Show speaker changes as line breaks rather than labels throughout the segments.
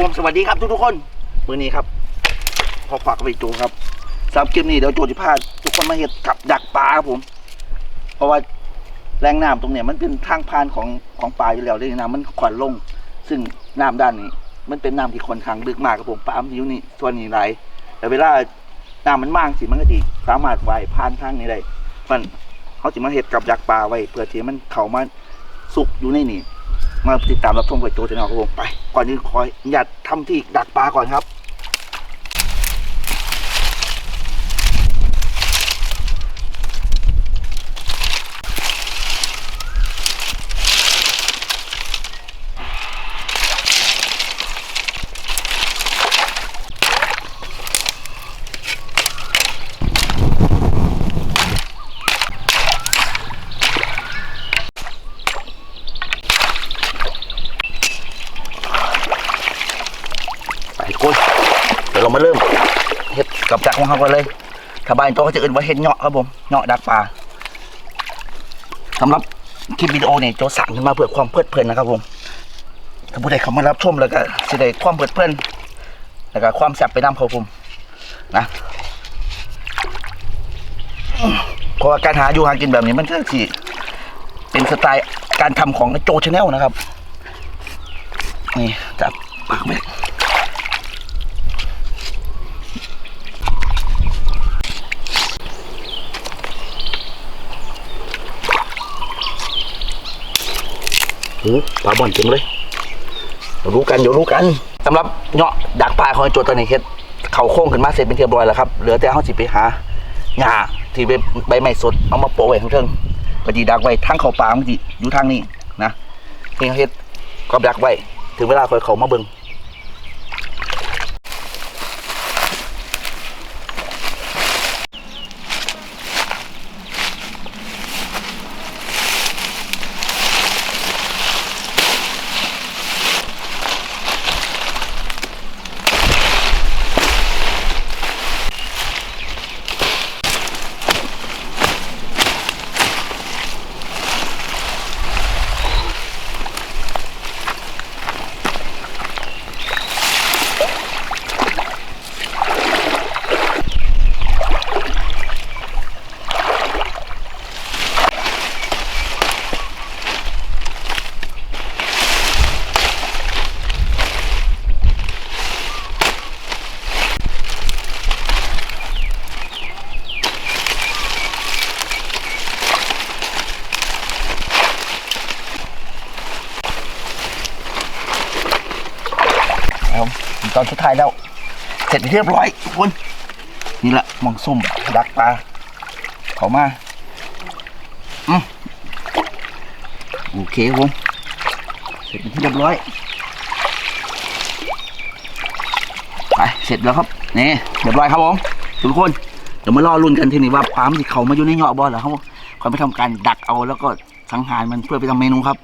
ผมสวัสดีครับทุกทุกๆคนมื้อนี้ครับพอฝากไปจูครับสำหรับคลิปนี้เดี๋ยวโจจะพาทุกคนมาเห็ดกับดักปลาครับผม เพราะว่าแรงน้ำตรงเนี้ยมันเป็นทางผ่านของของปลาอยู่แล้วเลยน้ำมันขวัญลง ซึ่งน้ำด้านนี้ มันเป็นน้ำที่ค่อนข้างลึกมากครับผมปลามันอยู่นี่ส่วนนี้ไหลแต่เวลาน้ำมันมากสิมันก็จะสามารถว่ายผ่านทางนี้ได้มันเขาจะมาเห็ดกับดักปลาไว้เพื่อที่มันเข้ามาสุกอยู่ในนี่ มาติดตามรับชมกับโจชแนอครับผมไป ก่อนอื่นขออนุญาตทำที่ดักปลาก่อนครับ ไปทุกคนเดี๋ยวเรา มาเริ่มเห็ดกับดักของเขากันเลยถ้าบ้านโตเขาจะเอื่นว่าเห็ดเหาะครับผมเหาะดักปลาสำหรับคลิปวิดีโอเนี่ยโจสั่งขึ้นมาเพื่อความเพลิดเพลินนะครับผมถ้าผู้ใดเข้ามารับชมแล้วก็จะได้ความเพลิดเพลินแล้วก็ความแซ่บไปนำครับผมนะเพราะว่าการหาอยู่หากินแบบนี้มันก็สิเป็นสไตล์การทำของโจชาแนลนะครับนี่จับปากไป โอ้ปลาบ่อนเจ๋งเลยรู้กันเดี๋ยวรู้กันสำหรับเนาะดักปลาของไอ้โจตัวนี้เฮ็ดเขาโค้งขึ้นมาเสร็จเป็นเทียบร้อยแล้วครับเหลือแต่เขาสิไปหาหญ้าที่เป็นใบไม้สดเอามาโปะไว้ข้างเทิงปฏิดักไว้ทั้งเขาปลามันสิอยู่ทางนี้นะที่เขาเฮ็ดก็ดักไว้ถึงเวลาคอยเขามาเบิ่ง เอา ตอนสุดท้ายแล้ว เสร็จเรียบร้อยทุกคนนี่แหละมองซุ่มดักปลาเขามาอืมโอเคผมเสร็จเรียบร้อยไปเสร็จแล้วครับนี่เรียบร้อยครับผมทุกคนเดี๋ยวมารอลุ้นกันทีนี้ว่าปลามันจะเขามาอยู่ในเหยาะบอลเหรอครับคอยไปทำการดักเอาแล้วก็สังหารมันเพื่อไปทำเมนูครับ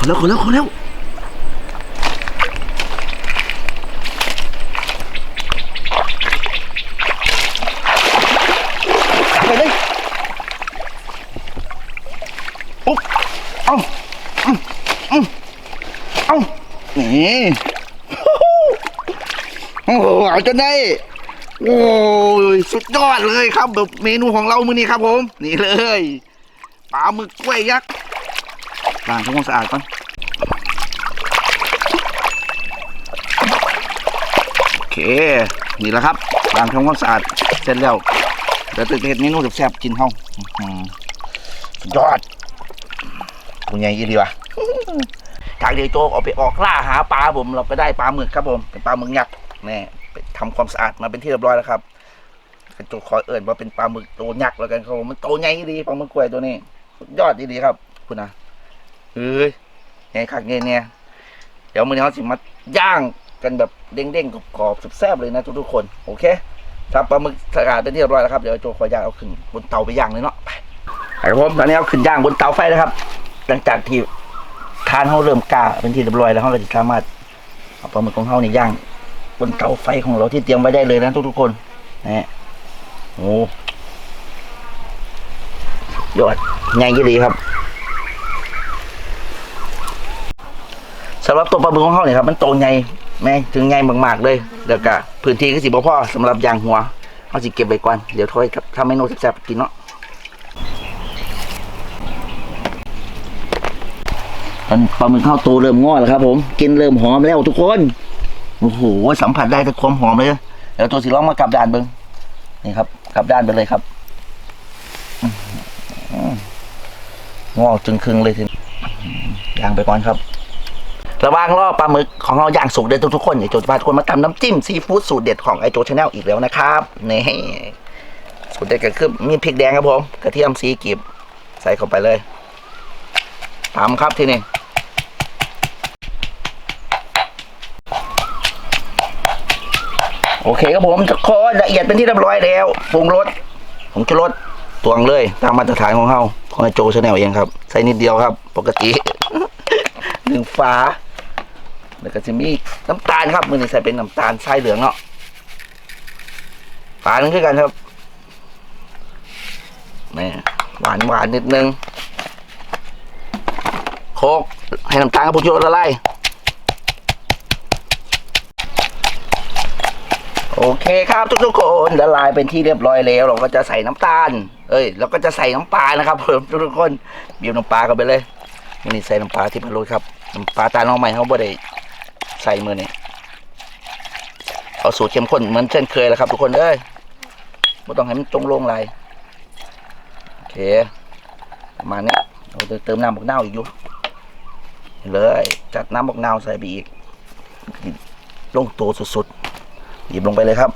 ขอแล้วขอแล้วขอแล้วจับไปเลยปุ๊บเอาอืมอืมเอานี่โอ้โหเอาจนได้โอ้ยสุดยอดเลยครับแบบเมนูของเรามื้อนี้ครับผม นี่เลยปลาหมึกกล้วยยักษ์ ล้างทำความสะอาดก่อนโอเค นี่แหละครับล้างทำความสะอาดเสร็จแล้วเดี๋ยวตื่นเห็ดเมนูแซ่บๆกินห้องสุดยอดคุณยายยี่ดีวะทางเดโจเอาไปออกล่าหาปลาผม เราไปได้ปลาหมึกครับผมเป็นปลาหมึกยักษ์นี่ทำความสะอาดมาเป็นที่เรียบร้อยแล้วครับเป็นตัวคอยเอิญว่าเป็นปลาหมึกตัวยักษ์แล้วกันครับผมมันโตใหญ่ดีปลาหมึกกล้วยตัวนี้ ยอดดีๆครับ คุณนะ เฮ้ยไงคักเนี่ยเนี่ยเดี๋ยวมือนี้เราสิมาย่างกันแบบเด้งๆกรอบๆแซ่บๆเลยนะทุกๆคนโอเคครับปลาหมึกสกัดเป็นที่เรียบร้อยแล้วครับเดี๋ยวโจขอย่างเอาขึ้นบนเตาไปย่างเลยเนาะไปครับผมตอนนี้เอาขึ้นย่างบนเตาไฟนะครับ หลังจากที่ทานเขาเริ่มกล้าเป็นที่เรียบร้อยแล้วเขาก็จะสามารถเอาปลาหมึกของเขานี่ย่าง บนเตาไฟของเราที่เตรียมไว้ได้เลยนะทุกๆคนนะฮะโอ้ยอดใหญ่ยี่ดีครับสำ หรับตัวปลาหมึกของเขาเนี่ยครับมันโตใหญ่แม่ถึงใหญ่มากๆเลยแล้วก็พื้นที่ก็สิบ่พอสำหรับย่างหัวเขาสิเก็บไว้ก่อนเดี๋ยวถ้อยครับทำเมนูแซ่บๆกินเนาะตอนปลาหมึกเข้าโตเริ่มงอแล้วครับผมกินเริ่มหอมแล้วทุกคนโอ้โหสัมผัสได้ถึงความหอมเลยเดี๋ยวตัวสีร้องมากลับด้านเบิ้งนี่ครับ กลับด้านไปเลยครับอื้อหืองอจึงครึ่งเลยทีนี้ย่างไปก่อนครับ ระว่างรอปลาหมึกของเราอย่างสุกเด็ดทุกๆคนเดี๋ยวโจจะพาทุกคนมาทำน้ำจิ้มซีฟู้ดสูตรเด็ดของไอโจชาแนลอีกแล้วนะครับนี่สูตรเด็ดก็คือมีพริกแดงครับผมกระเทียมซีกีบใส่เข้าไปเลยตามครับทีนี้โอเคครับผมทุกคนละเอียดเป็นที่เรียบร้อยแล้วปรุงรสผมจะรสตวงเลยตามมาตรฐานของเขาของไอโจชาแนลเองครับ ใส่นิดเดียวครับ ปกติหนึ่งฝา แล้วก็จะมีน้ำตาลครับมือนี้ใส่เป็นน้ำตาลทรายเหลืองเนาะฝานึงคือกันครับนี่หวานหวานนิดนึงโคกให้น้ำตาลกับผงชูรสละลายโอเคครับทุกๆคนละลายเป็นที่เรียบร้อยแล้ว เราก็จะใส่น้ำตาล เอ้ยเราก็จะใส่น้ำปลานะครับผมทุกๆคนบีบน้ำปลากันไปเลยวันนี้ใส่น้ำปลาที่พะโล้ครับน้ำปลาตาน้องใหม่เขาบ่ได้ ใส่มือนี่เอาสูตรเข้มข้นเหมือนเช่นเคยแล้วครับ ทุกคนเอ้ยไม่ต้องให้มันจงโล่งไหลายโอเคประมาณเนี้ยเราจะเติมน้ำบักนาวอีกอยู่เลยจัดน้ำบักนาวใส่ไปอีกลงตัวสุดๆหยิบลงไปเลยครับ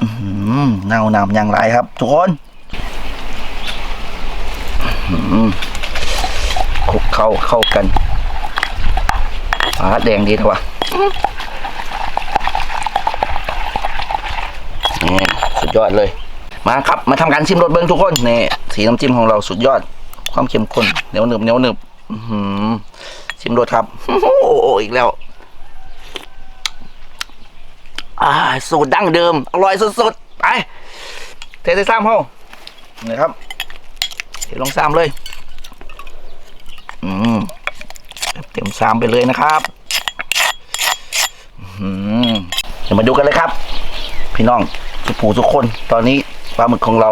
อือหือเน่านำอย่างไรครับ ทุกคนคลุกเข้าเข้ากัน ฟ้าแดงดีเถอะวะนี่สุดยอดเลย มาครับ มาทำการชิมรสเบิ้งทุกคนนี่สีน้ำจิ้มของเราสุดยอด ความเข้มข้นเหนียวหนึบเหนียวหนึบชิมรสครับโอ้อีกแล้วสูตรดั้งเดิม อร่อยสุดๆ ไป เทใส่ซ้ำเขานี่ครับเทลงซ้ำเลย อืม เต็มไปเลยนะครับเดี๋ยวมาดูกันเลยครับ พี่น้องทุกผู้ทุกคนตอนนี้ปลาหมึกของเรา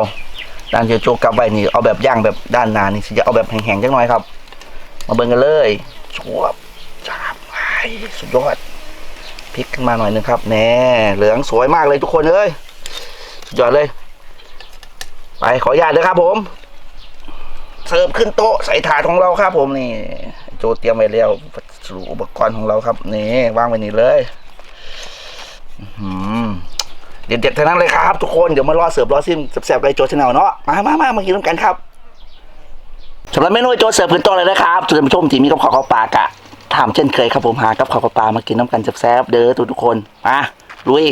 ด้านเจียวโจกกลับไว้นี่เอาแบบย่างแบบด้านหนานี่จะเอาแบบแห้งๆจังหน่อยครับ มาเบิ่งกันเลยชวบจับไปสุดยอดพลิกขึ้นมาหน่อยนึงครับแน่เหลืองสวยมากเลยทุกคนเอ้ยสุดยอดเลย ไปขออนุญาตเลยครับผม เสิร์ฟขึ้นโต๊ะใส่ถาดของเราครับผมนี่ โจเตรียมไว้แล้วสู่อุปกรณ์ของเราครับนี่วางไว้นี่เลยเด็ดๆทั้งนั้นเลยครับ ทุกคนเดี๋ยวมารอเสิร์ฟรอซิมแซ่บๆกับไอโจชาแนลเนาะมามามามากินน้ำกันครับสำหรับเมนูโจเสิร์ฟขึ้นโต๊ะเลยนะครับท่านผู้ชมที่มีกับข้าวปลากะถามเช่นเคยครับผมหากับข้าวปลามากินน้ำกันแซ่บๆเด้อทุกทุกๆคนมาลุย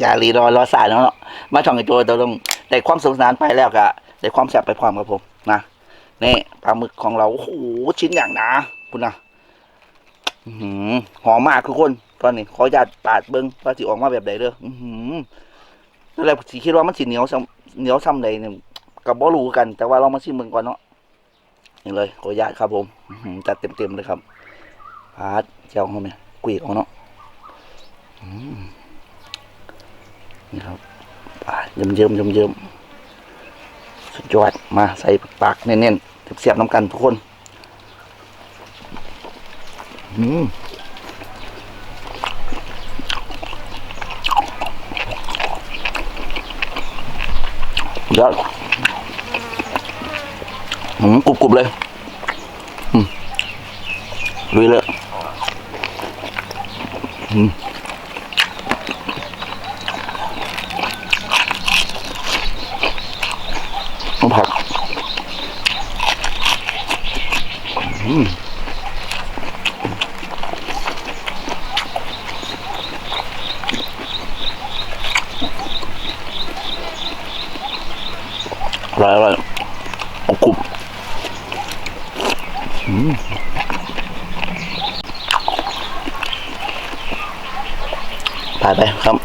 อย่ารีรอรอสายแล้วเนาะมาช่องไอโจเราต้องได้ความสนุกสนานไปแล้วก็ได้ความแซ่บไปพร้อมครับผม นะนี่ปลาหมึกของเราโอ้โหชิ้นอย่างหนาคุณนะหือหอมมากทุกคนตอนนี้ขอญาตปาดเบิ้งว่าสิออกมาแบบใดเด้ออื้อหือตอนแรกสิคิดว่ามันสิเหนียวซ้ำเหนียวซ้ำใดเนี่ยกับบ่รู้กัน แต่ว่าเรามาชิมเบิ่งก่อนเนาะนี่เลยขอญาตครับผมอื้อหือจัดเต็มๆเลยครับพาดเจ้าเขาไหมกุยของเนาะอืมนี่ครับปาดเยิ้มเยิ้มเยิ้มเยิ้ม สุดยอดมาใส่ปากเน้นๆเสียบๆน้ำกันทุกคนอืมยอดอืมกรุบๆเลยลุยเลยอืมต้องผักอืม อร่อยอร่อยเอากรุบอืม ถ่ายไปครับ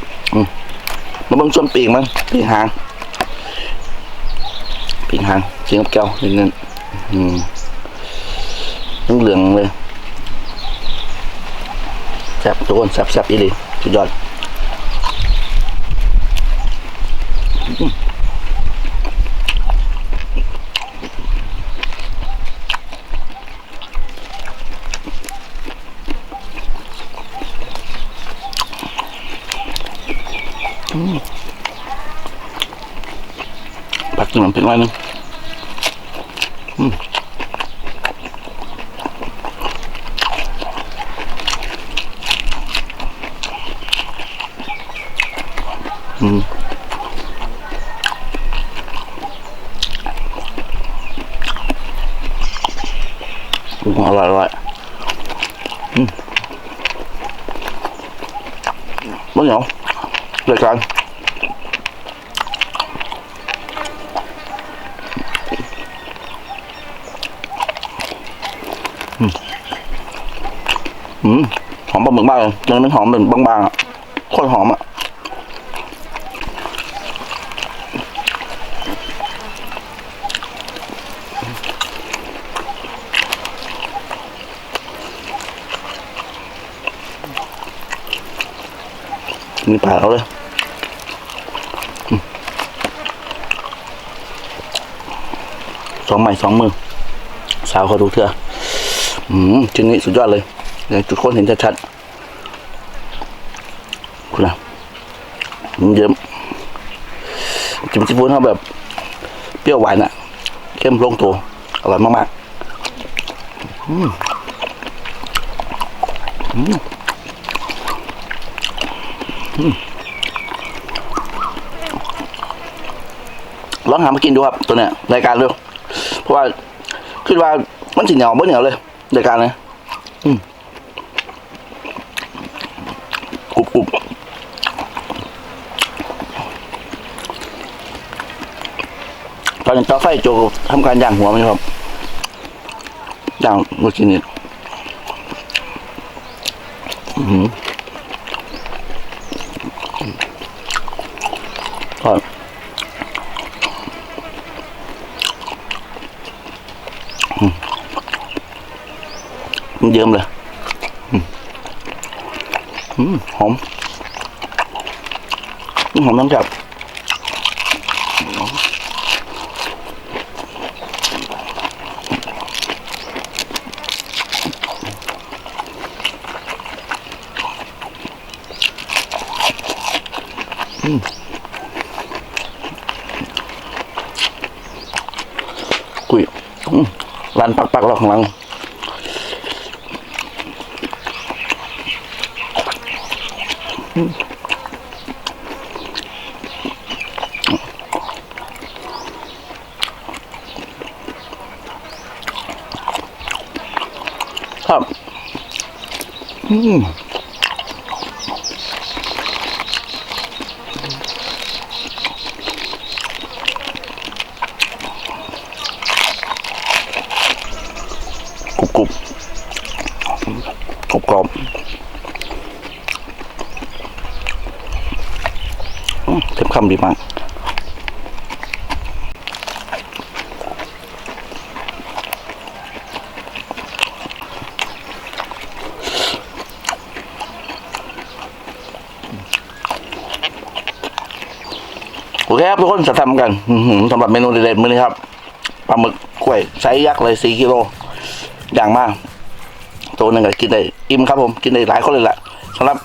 มาเบิ้งส่วนปีกมั้งปีกหางปีกหางเสียงกับแก้วนิดนึงอืมเหลืองเลยแซ่บทุกคนแซ่บแซ่บอีหลีสุดยอด ปักหนึ่งเป็นไรนึงอืมอืมอืมอร่อยอร่อยอืมไม่เหนียว รายการอืมหอมปลาหมึกมากเลยเนื้อมันหอมเป็นบางๆอะโคตรหอมอะ มีปาแล้วเลยอสองใหม่สองมือ สาวเขาดูเถอะอืมชิ้นนี้สุดยอดเลยเดี๋ยวจุดค้นเห็นชัดๆคุณนะมันเยิ้มจิ้มจิ้มฟุ้นเขาแบบ เปรี้ยวหวานอะเข้มลงตัว อร่อยมากๆ อืมอืมอืม ลองหามากินดูครับ ตัวเนี้ยรายการเร็วเพราะว่าคิดว่ามันสีเหนียวไม่เหนียวเลยรายการเลยอืมกรุบกรุบตอนนี้เตาไฟโจทำการย่างหัวมันอครับย่างเมื่อกี้นี้อืม อร่อยมันเยิ้มเลยหอม หอมน้ำจับ กุยร้านปักๆเราข้างหลังครับ อืมกรุบกรุบ กรอบกรอบเต็มคำดีมากโอเคครับทุกคนจะทำกันสำหรับเมนูเด็ดๆมื้อนี้ครับปลาหมึกกล้วยไซส์ยักษ์เลยสี่กิโลอย่างมาก ตัวหนึ่งก็กินได้อิ่มครับผมกินได้หลายคนเลยล่ะสำหรับ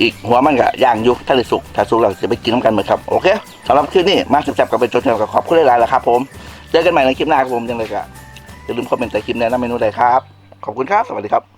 อีกหัวมันก็ย่างอยู่ถ้าได้สุกถ้าสุกเราจะไปกินน้ำกันเหมือนครับโอเคสำหรับคลิปนี้มาแซ่บๆกับเป็นจนกับขอบคุณหลายๆแล้วครับผมเจอกันใหม่ในคลิปหน้าครับผมยังไงก็อย่าลืมคอมเมนต์ใต้คลิปแนะนำเมนูใดครับขอบคุณครับสวัสดีครับ